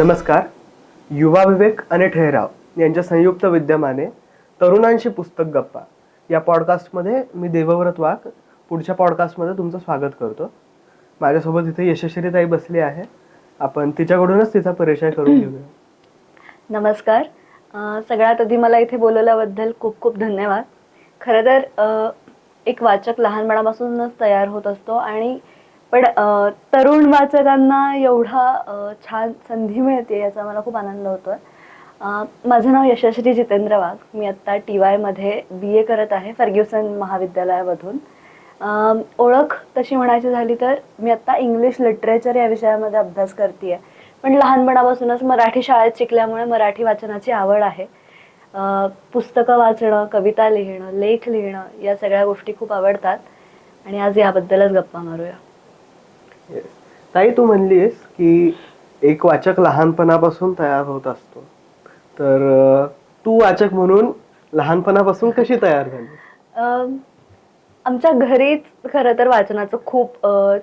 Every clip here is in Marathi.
नमस्कार. युवा विवेक आणि ठहराव यांच्या संयुक्त विद्यमाने तरुणांशी पुस्तक गप्पा. या पॉडकास्टमध्ये मी देवव्रत वाघ पुढच्या पॉडकास्टमध्ये तुमचं स्वागत करतो. माझ्यासोबत इथे यशस्वीताई बसली आहे. आपण तिच्याकडूनच तिचा परिचय करून घेऊया. नमस्कार. सगळ्यात आधी मला इथे बोलवल्याबद्दल खूप खूप धन्यवाद. खरं तर एक वाचक लहानपणापासूनच तयार होत असतो आणि पण तरुण वाचकांना एवढा छान संधी मिळते याचा मला खूप आनंद होतो माझं नाव यशस्वी जितेंद्र वाघ. मी आत्ता टी वायमध्ये बी ए करत आहे फर्ग्युसन महाविद्यालयामधून. ओळख तशी म्हणायची झाली तर मी आत्ता इंग्लिश लिटरेचर या विषयामध्ये अभ्यास करते पण लहानपणापासूनच मराठी शाळेत शिकल्यामुळे मराठी वाचनाची आवड आहे. पुस्तकं वाचणं कविता लिहिणं लेख लिहिणं या सगळ्या गोष्टी खूप आवडतात. आणि आज याबद्दलच गप्पा मारूया. Yes. ताई तू म्हणलीस की एक वाचक लहानपणापासून तयार होत असतो. तर अं, तू वाचक म्हणून लहानपणापासून कशी तयार झाली? आमच्या घरीच खरं तर वाचनाचं खूप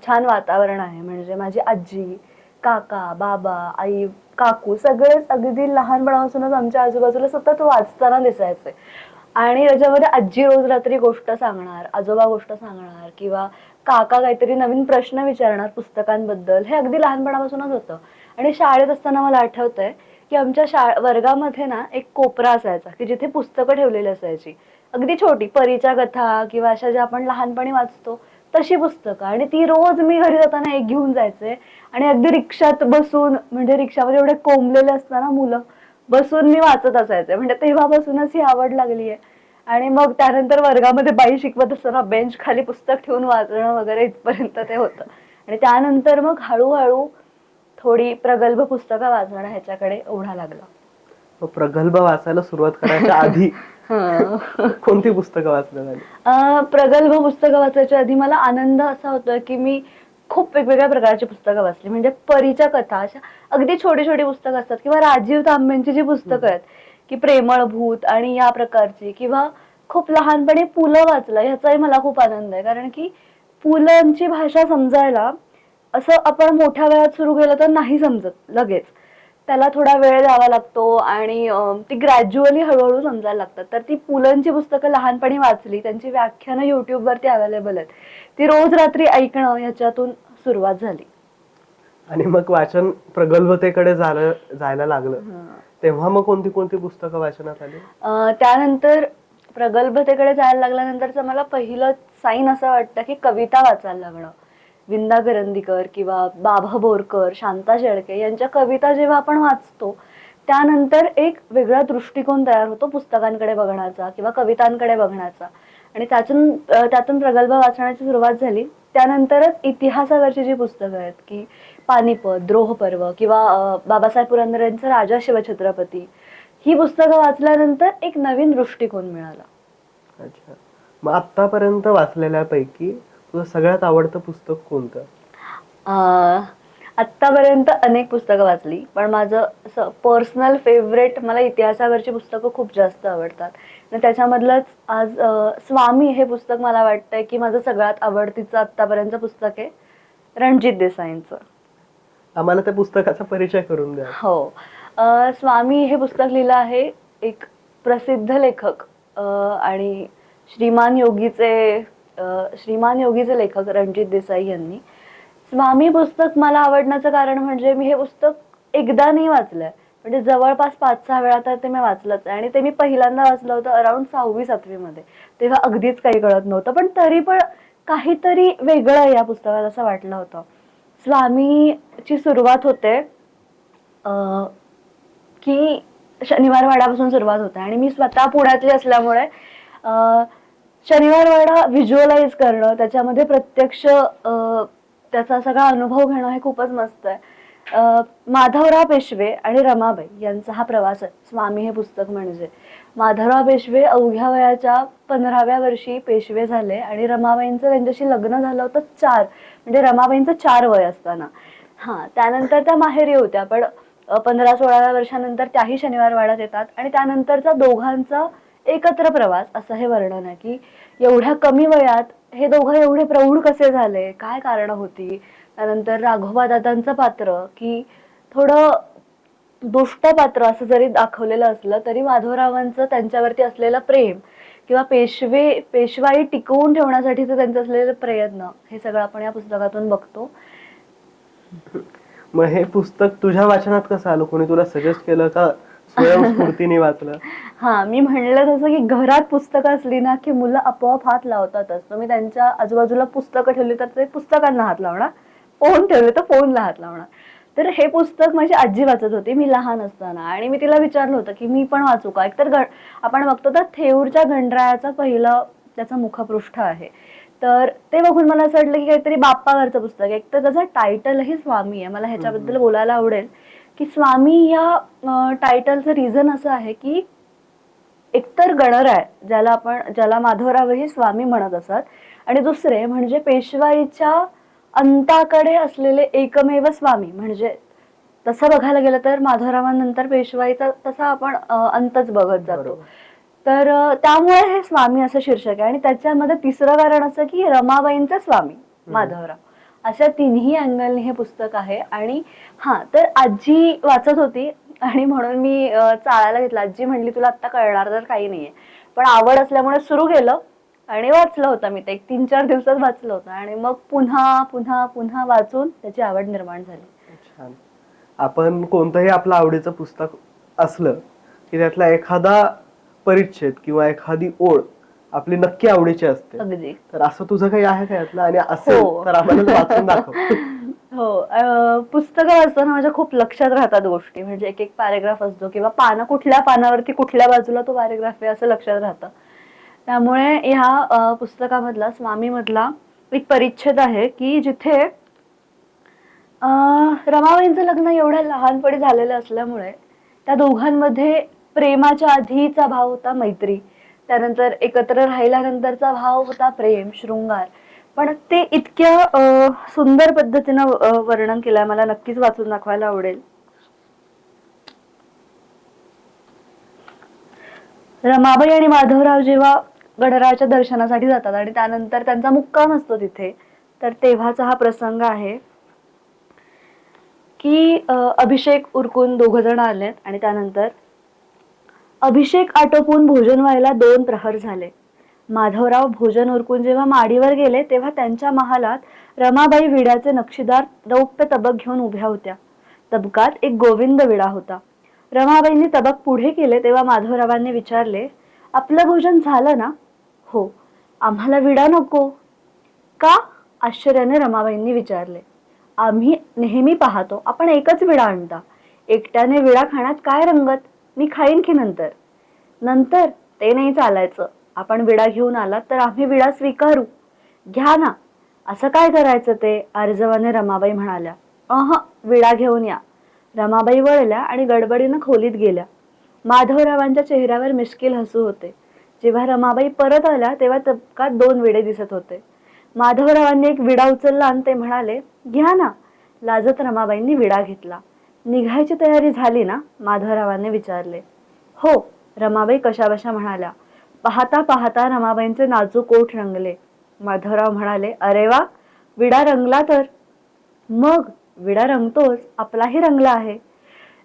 छान वातावरण आहे. म्हणजे माझी आजी काका बाबा आई काकू सगळेच अगदी लहानपणापासूनच आमच्या आजूबाजूला सतत वाचताना दिसायचे. आणि त्याच्यामध्ये आजी रोज रात्री गोष्ट सांगणार आजोबा गोष्ट सांगणार किंवा काका काहीतरी नवीन प्रश्न विचारणार पुस्तकांबद्दल. हे अगदी लहानपणापासूनच होतं. आणि शाळेत असताना मला आठवतंय की आमच्या शा वर्गामध्ये ना एक कोपरा असायचा की जिथे पुस्तकं ठेवलेली असायची. अगदी छोटी परीच्या कथा किंवा अशा ज्या आपण लहानपणी वाचतो तशी पुस्तकं. आणि ती रोज मी घरी जाताना एक घेऊन जायचे. आणि अगदी रिक्षात बसून म्हणजे रिक्षामध्ये एवढे कोंबलेले असताना मुलं बसून मी वाचत असायचे. म्हणजे तेव्हापासूनच ही आवड लागली आहे आणि मग त्यानंतर वर्गामध्ये बाई शिकवत असताना बेंच खाली पुस्तक ठेवून वाचणं वगैरे इथपर्यंत ते होतं. आणि त्यानंतर मग हळूहळू थोडी प्रगल्भ पुस्तकं वाचणं ह्याच्याकडे ओढा लागला. प्रगल्भ वाचायला सुरुवात करायच्या आधी कोणती पुस्तकं अं, प्रगल्भ पुस्तकं वाचायच्या आधी मला आनंद असा होता की मी खूप वेगवेगळ्या प्रकारची पुस्तकं वाचली. म्हणजे परीच्या कथा अशा अगदी छोटी छोटी पुस्तकं असतात. किंवा राजीव तांब्यांची जी पुस्तकं आहेत की प्रेमळ भूत आणि या प्रकारची किंवा खूप लहानपणी पु ल वाचलं ह्याचाही मला खूप आनंद आहे. कारण की पु लंची भाषा समजायला असं आपण मोठ्या वयात सुरू केलं तर नाही समजत लगेच. त्याला थोडा वेळ द्यावा लागतो आणि ती ग्रॅज्युअली हळूहळू समजायला लागतात. तर ती पुलंची पुस्तकं लहानपणी वाचली त्यांची व्याख्यानं युट्यूबवरती अवेलेबल आहेत. ती रोज रात्री ऐकणं याच्यातून सुरुवात झाली. आणि मग वाचन प्रगल्भतेकडे झालं जायला लागलं. तेव्हा मग कोणती कोणती पुस्तकं वाचनात आली? अं, त्यानंतर प्रगल्भतेकडे जायला लागल्यानंतरचं मला पहिलं साईन असं वाटतं की कविता वाचायला लागणं. विंदा करंदीकर किंवा बाभा बोरकर शांता शेळके यांच्या कविता जेव्हा आपण वाचतो त्यानंतर एक वेगळा दृष्टिकोन तयार होतो पुस्तकांकडे बघण्याचा किंवा कवितांकडे बघण्याचा. आणि त्यातून त्यातून प्रगल्भ वाचण्याची सुरुवात झाली. त्यानंतरच इतिहासावरची जी पुस्तकं आहेत की पानिपत द्रोहपर्व किंवा अं, बाबासाहेब पुरंदरे यांचं राजा शिवछत्रपती ही पुस्तकं वाचल्यानंतर एक नवीन दृष्टिकोन मिळाला. अच्छा. मग आतापर्यंत वाचलेल्यापैकी तुझं सगळ्यात आवडतं पुस्तक कोणतं? अं, आत्तापर्यंत अनेक पुस्तकं वाचली पण माझं असं पर्सनल फेवरेट मला इतिहासावरची पुस्तकं खूप जास्त आवडतात. आणि त्याच्यामधलंच आज स्वामी हे पुस्तक मला वाटतंय की माझं सगळ्यात आवडतीचं आत्तापर्यंत पुस्तक आहे रणजित देसाईंचं. आम्हाला त्या पुस्तकाचा परिचय करून द्या. हो. स्वामी हे पुस्तक लिहिलं आहे एक प्रसिद्ध लेखक आणि श्रीमान योगीचे श्रीमान योगीचे लेखक रणजित देसाई यांनी. स्वामी पुस्तक मला आवडण्याचं कारण म्हणजे मी हे पुस्तक एकदा नाही वाचलंय. म्हणजे जवळपास पाच सहा वेळा तर ते मी वाचलंच आहे. आणि ते मी पहिल्यांदा वाचलं होतं अराउंड सहावी सातवीमध्ये. तेव्हा अगदीच काही कळत नव्हतं. पण तरी पण काहीतरी वेगळं आहे या पुस्तकात असं वाटलं होतं. स्वामीची सुरुवात होते की शनिवारवाड्यापासून सुरुवात होते. आणि मी स्वतः पुण्यातली असल्यामुळे शनिवारवाडा व्हिज्युअलाइज करणं त्याच्यामध्ये प्रत्यक्ष त्याचा सगळा अनुभव घेणं हे खूपच मस्त आहे. माधवराव पेशवे आणि रमाबाई यांचा हा प्रवास आहे. स्वामी हे पुस्तक म्हणजे. माधवराव पेशवे अवघ्या वयाच्या पंधराव्या वर्षी पेशवे झाले आणि रमाबाईंचं त्यांच्याशी लग्न झालं होतं चार म्हणजे रमाबाईंचं चार वय असताना. हां त्यानंतर त्या माहेरी होत्या पण पंधरा सोळाव्या वर्षानंतर त्याही शनिवार वाड्यात येतात आणि त्यानंतरचा दोघांचा एकत्र प्रवास असं हे वर्णन आहे की एवढ्या कमी वयात हे दोघं एवढे प्रौढ कसे झाले? काय कारणं होती? त्यानंतर राघोबा दादांचं पात्र की थोडं दुष्ट पात्र असं जरी दाखवलेलं असलं तरी माधवरावांचं त्यांच्यावरती असलेलं प्रेम किंवा पेशवे पेशवाई टिकवून ठेवण्यासाठीचं त्यांचं असलेलं प्रयत्न हे सगळं आपण या पुस्तकातून बघतो. मग हे पुस्तक तुझ्या वाचनात कसं आलं? कोणी तुला सजेस्ट केलं का? स्वयंस्फूर्तीने वाचलं? हा मी म्हणलं तसं की घरात पुस्तकं असली ना की मुलं आपोआप हात लावतातच. तुम्ही त्यांच्या आजूबाजूला पुस्तकं ठेवली तर ते पुस्तकांना हात लावणार. फोन ठेवले तर फोनला हात लावणार. तर हे पुस्तक माझी आजी वाचत होती मी लहान असताना. आणि मी तिला विचारलं होतं की मी पण वाचू का? एकतर गण आपण बघतो तर थेऊरच्या गणरायाचं पहिलं त्याचं मुखपृष्ठ आहे. तर ते बघून मला असं वाटलं की काहीतरी बाप्पावरचं पुस्तक एक तर त्याचं टायटलही स्वामी आहे. मला ह्याच्याबद्दल बोलायला आवडेल. की स्वामी या टायटलचं रिझन असं आहे की एकतर गणराय ज्याला आपण ज्याला माधवरावही स्वामी म्हणत असत. आणि दुसरे म्हणजे पेशवाईच्या अंताकडे असलेले एकमेव स्वामी. म्हणजे तसं बघायला गेलं तर माधवरावांनंतर पेशवाईचा तसा आपण अंतच बघत जातो. तर त्यामुळे हे स्वामी असं शीर्षक आहे. आणि त्याच्यामध्ये तिसरं कारण असं की रमाबाईंचे स्वामी माधवराव. अशा तिन्ही अँगलने हे पुस्तक आहे. आणि हा तर आजी वाचत होती. आणि म्हणून मी चाळायला घेतलं. आजी म्हणली तुला आत्ता कळणार तर काही नाहीये. पण आवड असल्यामुळे सुरू केलं. आणि वाचलं होतं मी ते. एक तीन चार दिवसात वाचलं होतं. आणि मग पुन्हा पुन्हा पुन्हा वाचून त्याची आवड निर्माण झाली. छान. आपण कोणतंही आपलं आवडीचं पुस्तक असलं की त्यातला एखादा परिच्छेद किंवा एखादी ओळ आपली नक्की आवडीची असते. अगदी. तर असं तुझं काही आहे का यातलं? आणि असेल हो. तर आम्हाला वाचून दाखव. हो. अं, पुस्तकं वाचताना माझ्या खूप लक्षात राहतात गोष्टी. म्हणजे एक एक पॅरेग्राफ असतो किंवा पानं कुठल्या पानावरती कुठल्या बाजूला तो पॅरेग्राफ आहे असं लक्षात राहतं. त्यामुळे ह्या पुस्तकामधला स्वामीमधला एक परिच्छेद आहे की जिथे रमाबाईंचं लग्न एवढ्या लहानपणी झालेलं असल्यामुळे त्या दोघांमध्ये प्रेमाच्या आधीचा भाव होता मैत्री. त्यानंतर एकत्र राहिल्यानंतरचा भाव होता प्रेम शृंगार. पण ते इतक्या सुंदर पद्धतीनं वर्णन केलंय मला नक्कीच वाचून दाखवायला आवडेल. रमाबाई आणि माधवराव जेव्हा गणरायाच्या दर्शनासाठी जातात आणि त्यानंतर त्यांचा मुक्काम असतो तिथे. तर तेव्हाचा हा प्रसंग आहे की अभिषेक उरकून दोघ जण आलेत आणि त्यानंतर अभिषेक आटोपून भोजन व्हायला दोन प्रहर झाले. माधवराव भोजन उरकून जेव्हा माडीवर गेले तेव्हा त्यांच्या महालात रमाबाई विड्याचे नक्षीदार रौप्य तबक घेऊन उभ्या होत्या. तबकात एक गोविंद विडा होता. रमाबाईंनी तबक पुढे केले तेव्हा माधवरावांनी विचारले आपलं भोजन झालं ना? हो आम्हाला विडा नको. का? आश्चर्याने रमाबाईंनी विचारले. आम्ही नेहमी पाहतो आपण एकच विडा आणता. एकट्याने विडा खाण्यात काय रंगत? मी खाईन की नंतर? नंतर ते नाही चालायचं. आपण विडा घेऊन आलात तर आम्ही विडा स्वीकारू. घ्या ना. असं काय करायचं ते? आर्जवाने रमाबाई म्हणाल्या. अह विडा घेऊन या. रमाबाई वळल्या आणि गडबडीनं खोलीत गेल्या. माधवरावांच्या चेहऱ्यावर मिश्किल हसू होते. जेव्हा रमाबाई परत आल्या तेव्हा तबकात दोन विडे दिसत होते. माधवरावांनी एक विडा उचलला आणि ते म्हणाले घ्या ना. लाजत रमाबाईंनी विडा घेतला. निघायची तयारी झाली ना? माधवरावांनी विचारले. हो. रमाबाई कशाबशा म्हणाल्या. पाहता पाहता रमाबाईंचे नाजूक ओठ रंगले. माधवराव म्हणाले अरे वा! विडा रंगला तर. मग? विडा रंगतोच. आपलाही रंगला आहे.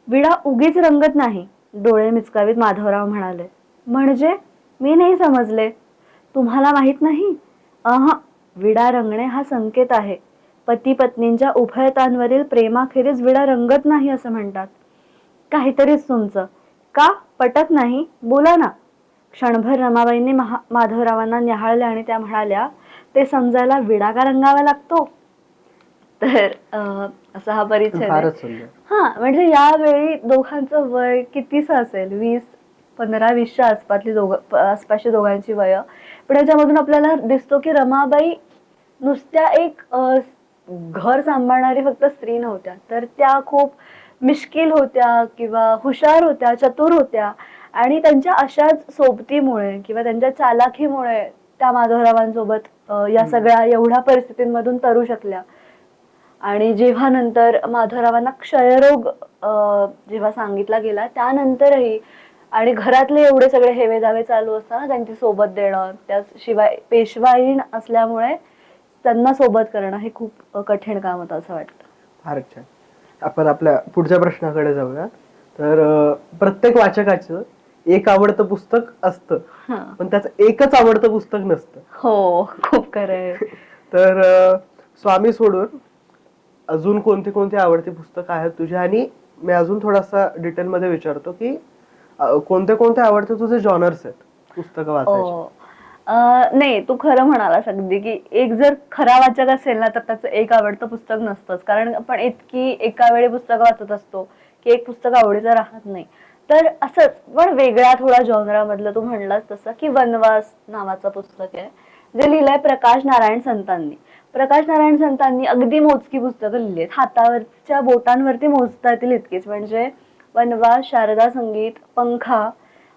विडा उगीच रंगत नाही डोळे मिचकावीत माधवराव म्हणाले. म्हणजे? मी नाही समजले. तुम्हाला माहीत नाही? अह विडा रंगणे हा संकेत आहे. पती पत्नींच्या उभयतांवरील प्रेमाखेरीज विडा रंगत नाही असं म्हणतात. काहीतरीच तुमचं. का? पटत नाही? बोला ना. क्षणभर रमाबाईंनी महा माधवरावांना न्याहाळल्या आणि त्या म्हणाल्या ते समजायला विडा का रंगावा लागतो. तर अं, असा हा सुंदर. हा म्हणजे यावेळी दोघांचं वय कितीच असेल? वीस पंधरा वीसच्या आसपासली दोघ प- आसपासची दोघांची वय. पण याच्यामधून आपल्याला दिसतो की रमाबाई नुसत्या एक घर सांभाळणारी फक्त स्त्री नव्हत्या. तर त्या खूप मिश्किल होत्या किंवा हुशार होत्या चतुर होत्या. आणि त्यांच्या अशाच सोबतीमुळे किंवा त्यांच्या चालाखीमुळे त्या माधवरावांसोबत या सगळ्या एवढ्या परिस्थितींमधून तरू शकल्या. आणि जेव्हा नंतर माधवरावांना क्षयरोग जेव्हा सांगितला गेला त्यानंतरही आणि घरातले एवढे सगळे हेवे दावे चालू असताना त्यांची सोबत देणं त्याशिवाय पेशवाईण असल्यामुळे त्यांना सोबत करणं हे खूप कठीण काम होतं असं वाटतं. फारच छान. आपण आपल्या पुढच्या प्रश्नाकडे जाऊया. तर प्रत्येक वाचकाचं एक आवडतं पुस्तक असतं. पण त्याचं एकच आवडतं पुस्तक नसतं. हो खूप खरं आहे. तर स्वामी सोडून अजून कोणती कोणती आवडती पुस्तकं आहेत तुझी आणि मी अजून थोडासा डिटेलमध्ये विचारतो की कोणते कोणते आवडते तुझे जॉनर्स आहेत? पुस्तकं वाचायचे. हो. अं, नाही तू खरं म्हणालास अगदी की एक जर खरा वाचक असेल ना तर त्याचं एक आवडतं पुस्तक नसतंच. कारण आपण इतकी एका वेळी पुस्तकं वाचत असतो की एक पुस्तक आवडीचं राहत नाही. तर असंच पण वेगळ्या थोडा जॉनरामधलं तू म्हणलास तसं की वनवास नावाचं पुस्तक आहे जे लिहिलंय प्रकाश नारायण संतांनी. प्रकाश नारायण संतांनी अगदी मोजकी पुस्तकं लिहिली आहेत. हातावरच्या बोटांवरती मोजता येतील इतकीच. म्हणजे वनवास शारदा संगीत पंखा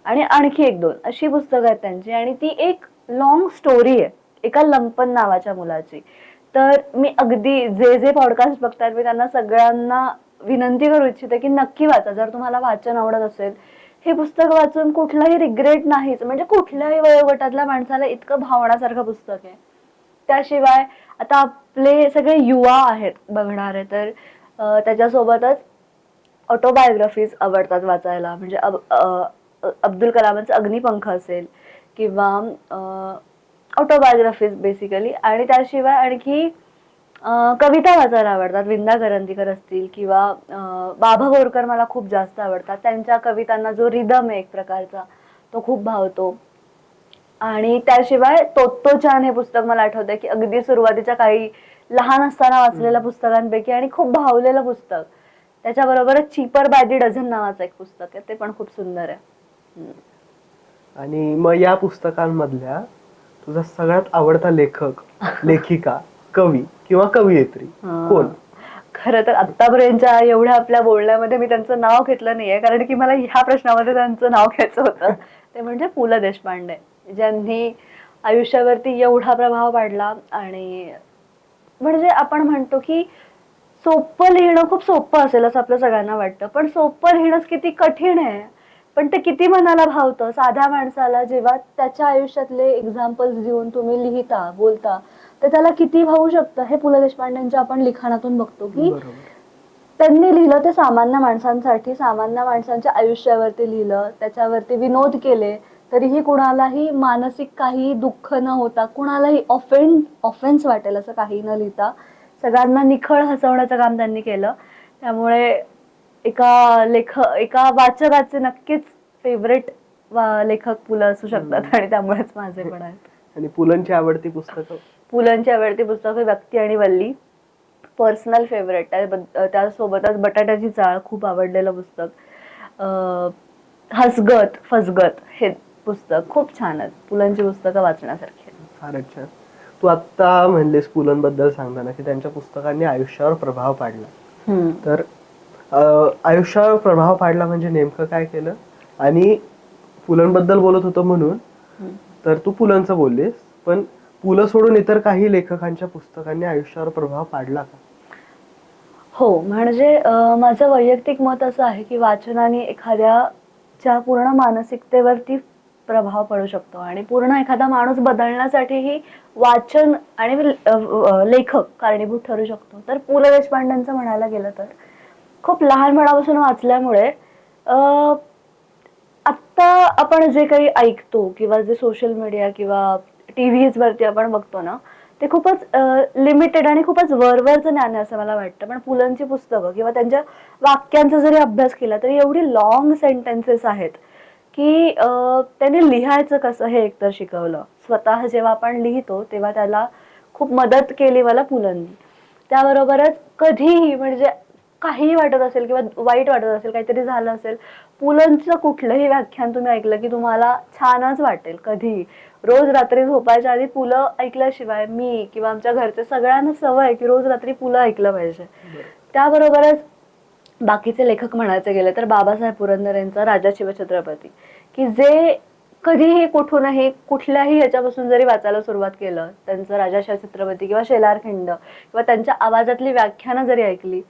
आणि आणखी एक दोन अशी पुस्तकं आहेत त्यांची. आणि ती एक लॉंग स्टोरी आहे एका लंपन नावाच्या मुलाची. तर मी अगदी जे जे पॉडकास्ट बघतात मी त्यांना सगळ्यांना विनंती करू इच्छिते की नक्की वाचा. जर तुम्हाला वाचन आवडत असेल हे पुस्तक वाचून कुठलाही रिग्रेट नाहीच म्हणजे कुठल्याही वयोगटातल्या माणसाला इतकं भावण्यासारखं पुस्तक आहे. त्याशिवाय आता आपले सगळे युवा आहेत बघणारे तर त्याच्यासोबतच ऑटोबायोग्राफीज आवडतात वाचायला. म्हणजे अब- अब्दुल कलामांचं अग्निपंख असेल किंवा ऑटोबायोग्राफीज बेसिकली आणि त्याशिवाय आणखी कविता वाचायला आवडतात. विंदा करंदीकर असतील किंवा बाबा बोरकर मला खूप जास्त आवडतात. त्यांच्या कवितांना जो रिदम आहे एक प्रकारचा तो खूप भावतो. आणि त्याशिवाय तोत्तो चान हे पुस्तक मला आठवतंय की अगदी सुरुवातीच्या काही लहान असताना वाचलेल्या पुस्तकांपैकी आणि खूप भावलेलं पुस्तक. त्याच्याबरोबरच चिपर बाय दी डझन नावाचं एक पुस्तक आहे ते पण खूप सुंदर आहे. आणि मग या पुस्तकांमधल्या तुझा सगळ्यात आवडता लेखक लेखिका कवी किंवा कवयित्री. कोण खरं तर आतापर्यंतच्या एवढ्या आपल्या बोलण्यामध्ये मी त्यांचं नाव घेतलं नाहीये कारण की मला ह्या प्रश्नामध्ये त्यांचं नाव घ्यायचं होतं ते म्हणजे पु ल देशपांडे ज्यांनी आयुष्यावरती एवढा प्रभाव पाडला आणि म्हणजे आपण म्हणतो की सोपं लिहिणं खूप सोपं असेल असं आपल्या सगळ्यांना वाटतं. पण सोपं लिहिणंच किती कठीण आहे. पण ते किती मनाला भावतं. साध्या माणसाला जेव्हा त्याच्या आयुष्यातले एक्झाम्पल्स देऊन तुम्ही लिहिता बोलता तर त्याला किती भावू शकतं हे पु ल देशपांडेंच्या आपण लिखाणातून बघतो की त्यांनी लिहिलं ते सामान्य माणसांसाठी सामान्य माणसांच्या आयुष्यावरती लिहिलं त्याच्यावरती विनोद केले तरीही कुणालाही मानसिक काही दुःख न होता कुणालाही ऑफेन ऑफेन्स वाटेल असं काही न लिहिता सगळ्यांना निखळ हसवण्याचं काम त्यांनी केलं. त्यामुळे एका लेख एका वाचकाचे नक्कीच फेवरेट लेखक पु ल असू शकतात आणि त्यामुळेच माझे पण आहेत. आणि पुलंची आवडती पुस्तकं? पुलंची आवडती पुस्तकं व्यक्ती आणि वल्ली. पर्सनल फेवरेट त्यासोबतच बटाट्याची चाळ खूप आवडलेलं पुस्तक. हसगत फसगत हे पुस्तक खूप छान आहेत. पुलंची पुस्तकं वाचण्यासारखी. फारच छान. तू आत्ता म्हणलेस पुलंबद्दल सांगताना की त्यांच्या पुस्तकांनी आयुष्यावर प्रभाव पाडला. तर आयुष्यावर प्रभाव पाडला म्हणजे नेमकं काय केलं? आणि पुलंबद्दल बोलत होतो म्हणून. तर तू पुलंचं बोललीस पण पुलं सोडून इतर काही लेखकांच्या पुस्तकांनी आयुष्यावर प्रभाव पाडला का? हो म्हणजे माझं वैयक्तिक मत असं आहे की वाचनाने एखाद्याच्या पूर्ण मानसिकतेवरती प्रभाव पडू शकतो. आणि पूर्ण एखादा माणूस बदलण्यासाठीही वाचन आणि लेखक कारणीभूत ठरू शकतो. तर पु ल देशपांडेंचं म्हणायला गेलं तर खूप लहानपणापासून वाचल्यामुळे अं, आत्ता आपण जे काही ऐकतो किंवा जे सोशल मीडिया किंवा टी व्हीजवरती आपण बघतो ना ते खूपच लिमिटेड आणि खूपच वरवरचं ज्ञान आहे असं मला वाटतं. पण पुलंची पुस्तकं किंवा त्यांच्या वाक्यांचा जरी अभ्यास केला तरी एवढी लॉंग सेंटेन्सेस आहेत. की त्यांनी लिहायचं कसं हे एकतर शिकवलं. स्वतः जेव्हा आपण लिहितो तेव्हा त्याला खूप मदत केली मला पुलंनी त्याबरोबरच कधीही म्हणजे काहीही वाटत असेल किंवा वाईट वाटत असेल काहीतरी झालं असेल पुलंचं कुठलंही व्याख्यान तुम्ही ऐकलं की तुम्हाला छानच वाटेल कधीही. रोज रात्री झोपायच्या आधी पुलं ऐकल्याशिवाय मी किंवा आमच्या घरचे सगळ्यांना सवय की रोज रात्री पुलं ऐकलं पाहिजे. त्याबरोबरच बाकीचे लेखक म्हणायचे गेले तर बाबासाहेब पुरंदर यांचा राजा शिवछत्रपती. की जे कधीही कुठूनही कुठल्याही ह्याच्यापासून जरी वाचायला सुरुवात केलं त्यांचं राजा शिवछत्रपती किंवा शेलारखिंड किंवा त्यांच्या आवाजातली व्याख्यानं जरी ऐकली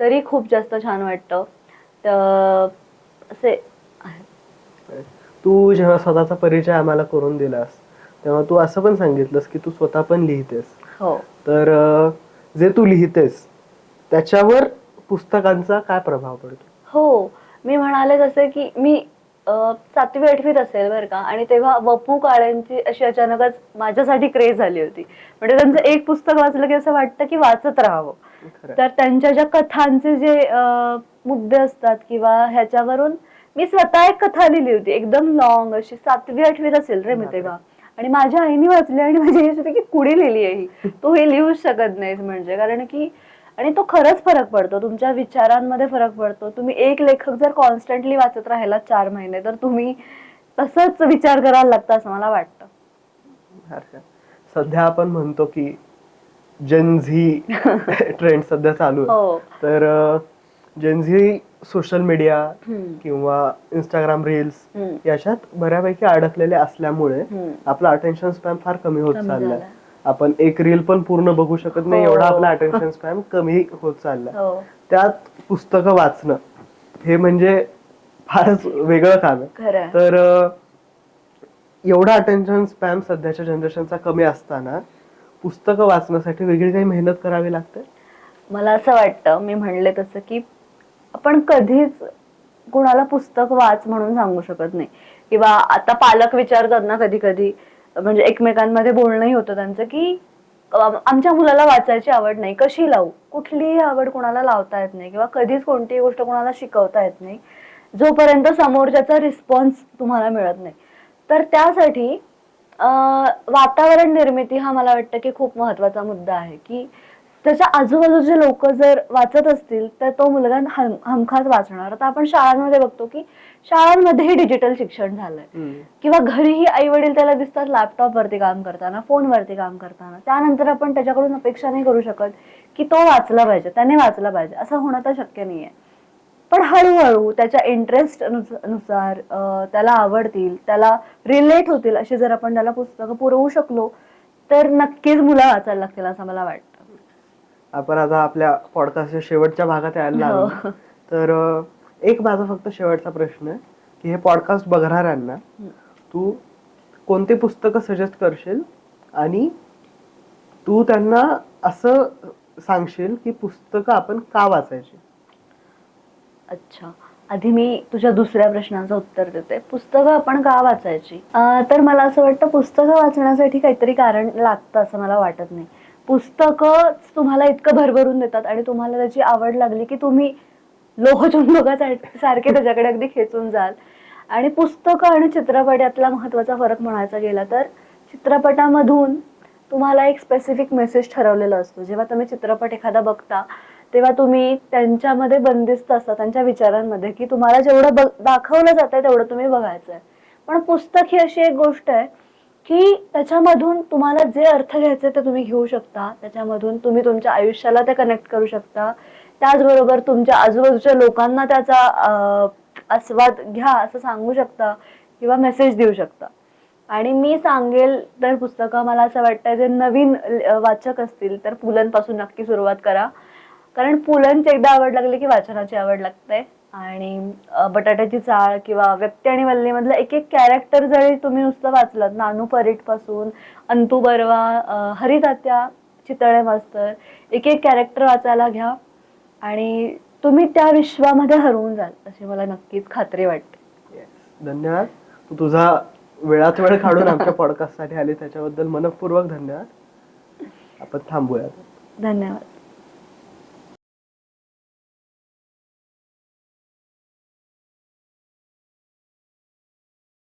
तरी खूप जास्त छान वाटतं. तर असे. तू जेव्हा स्वतःचा परिचय आम्हाला करून दिलास तेव्हा तू असं पण सांगितलंस की तू स्वतः पण लिहितेस. हो. तर जे तू लिहितेस त्याच्यावर पुस्तकांचा काय प्रभाव पडतो? हो मी म्हणाले जसे की मी सातवी आठवीत असेल बरं का आणि तेव्हा वपू काळ्यांची अशी अचानकच माझ्यासाठी क्रेज झाली होती. म्हणजे त्यांचं एक पुस्तक वाचलं की असं वाटतं की वाचत राहावं. तर त्यांच्या ज्या कथांचे जे मुद्दे असतात किंवा ह्याच्यावरून मी स्वतः एक कथा लिहिली होती एकदम लॉंग अशी सातवी आठवीत असेल रे मी. तेव्हा. आणि माझ्या आईने वाचली आणि माझी आई होती की कुणी लिहिली आहे ही? तू हे लिहूच शकत नाहीस म्हणजे. कारण की आणि तो खरंच फरक पडतो तुमच्या विचारांमध्ये फरक पडतो तुम्ही एक लेखक जर कॉन्स्टंटली वाचत राहिला चार महिने तर तुम्ही तसंच विचार करायला लागतं असं मला वाटतं. सध्या आपण म्हणतो की जेनझी ट्रेंड सध्या चालू आहे हो तर जेनझी सोशल मीडिया. किंवा इंस्टाग्राम रील्स. याच्यात बऱ्यापैकी अडकलेले असल्यामुळे. आपला अटेन्शन स्पॅम फार कमी होत चाललाय. आपण एक रील पण पूर्ण बघू शकत नाही हो. एवढा आपला अटेन्शन स्पॅम कमी होत चाललाय हो. त्यात पुस्तकं वाचणं हे म्हणजे फारच वेगळं काम आहे. खरं. तर अं, एवढा अटेन्शन स्पॅम सध्याच्या जनरेशनचा कमी असताना पुस्तकं वाचण्यासाठी वेगळी काही मेहनत करावी लागते? मला असं वाटतं मी म्हणले तसं की आपण कधीच कुणाला पुस्तक वाच म्हणून सांगू शकत नाही. किंवा आता पालक विचारतात ना कधी कधी म्हणजे एकमेकांमध्ये बोलणंही होतं त्यांचं की आमच्या मुलाला वाचायची आवड नाही. कशी लावू? कुठलीही आवड कोणाला लावता येत नाही किंवा कधीच कोणतीही गोष्ट कोणाला शिकवता येत नाही. जोपर्यंत समोरच्याचा रिस्पॉन्स तुम्हाला मिळत नाही. तर त्यासाठी अं, वातावरण निर्मिती हा मला वाटतं की खूप महत्त्वाचा मुद्दा आहे की त्याच्या आजूबाजूचे लोक जर वाचत असतील तर तो मुलगा हम हमखास वाचणार. आता आपण शाळांमध्ये बघतो की शाळांमध्येही डिजिटल शिक्षण झालंय. किंवा घरीही आई वडील त्याला दिसतात लॅपटॉप वरती काम करताना फोन वरती काम करताना. त्यानंतर आपण त्याच्याकडून अपेक्षा नाही करू शकत की तो वाचला पाहिजे त्याने वाचला पाहिजे. असं होणं तर शक्य नाहीये. पण हळूहळू त्याच्या इंटरेस्टनुसार त्याला आवडतील त्याला रिलेट होतील अशी जर आपण त्याला पुस्तकं पुरवू शकलो तर नक्कीच मुलं वाचायला लागतील असं मला वाटतं. आपण आता आपल्या पॉडकास्टच्या शेवटच्या भागात यायला हो. लागलो. तर एक माझा फक्त शेवटचा प्रश्न आहे की हे पॉडकास्ट बघणाऱ्यांना तू कोणती पुस्तकं सजेस्ट करशील? आणि तू त्यांना असं सांगशील की पुस्तकं आपण का वाचायची? अच्छा. आधी मी तुझ्या दुसऱ्या प्रश्नाचं उत्तर देते. पुस्तकं आपण का वाचायची? तर मला असं वाटतं पुस्तकं वाचण्यासाठी काहीतरी कारण लागतं असं मला वाटत नाही. पुस्तकं तुम्हाला इतकं भरभरून देतात आणि तुम्हाला त्याची आवड लागली की तुम्ही लोहचुंबका सारखे त्याच्याकडे अगदी खेचून जाल. आणि पुस्तकं आणि चित्रपट यातला महत्त्वाचा फरक म्हणायचा गेला तर चित्रपटामधून तुम्हाला एक स्पेसिफिक मेसेज ठरवलेला असतो. जेव्हा तुम्ही चित्रपट एखादा बघता तेव्हा तुम्ही त्यांच्यामध्ये बंदिस्त असता त्यांच्या विचारांमध्ये की तुम्हाला जेवढं बघ दाखवलं जातंय तेवढं तुम्ही बघायचं आहे पण पुस्तक ही अशी एक गोष्ट आहे की त्याच्यामधून तुम्हाला जे अर्थ घ्यायचे ते तुम्ही घेऊ शकता. त्याच्यामधून तुम्ही तुमच्या आयुष्याला ते कनेक्ट करू शकता. त्याचबरोबर तुमच्या आजूबाजूच्या लोकांना त्याचा आस्वाद घ्या असं सांगू शकता किंवा मेसेज देऊ शकता. आणि मी सांगेल तर पुस्तकं मला असं वाटतं जे नवीन वाचक असतील तर पुलंपासून नक्की सुरुवात करा. कारण पुलंची एकदा आवड लागली की वाचनाची आवड लागते. आणि बटाट्याची चाळ किंवा व्यक्ती आणि वल्लीमधलं एक एक कॅरेक्टर जरी तुम्ही नुसतं वाचलं नानू परीटपासून अंतू बर्वा हरितात्या चितळे मास्तर एक एक कॅरेक्टर वाचायला घ्या आणि तुम्ही त्या विश्वामध्ये हरवून जाल अशी मला नक्कीच खात्री वाटते. धन्यवाद. तू तुझा वेळात वेळ काढून आमच्या पॉडकास्टसाठी आली त्याच्याबद्दल मनपूर्वक धन्यवाद. आपण थांबूया धन्यवाद.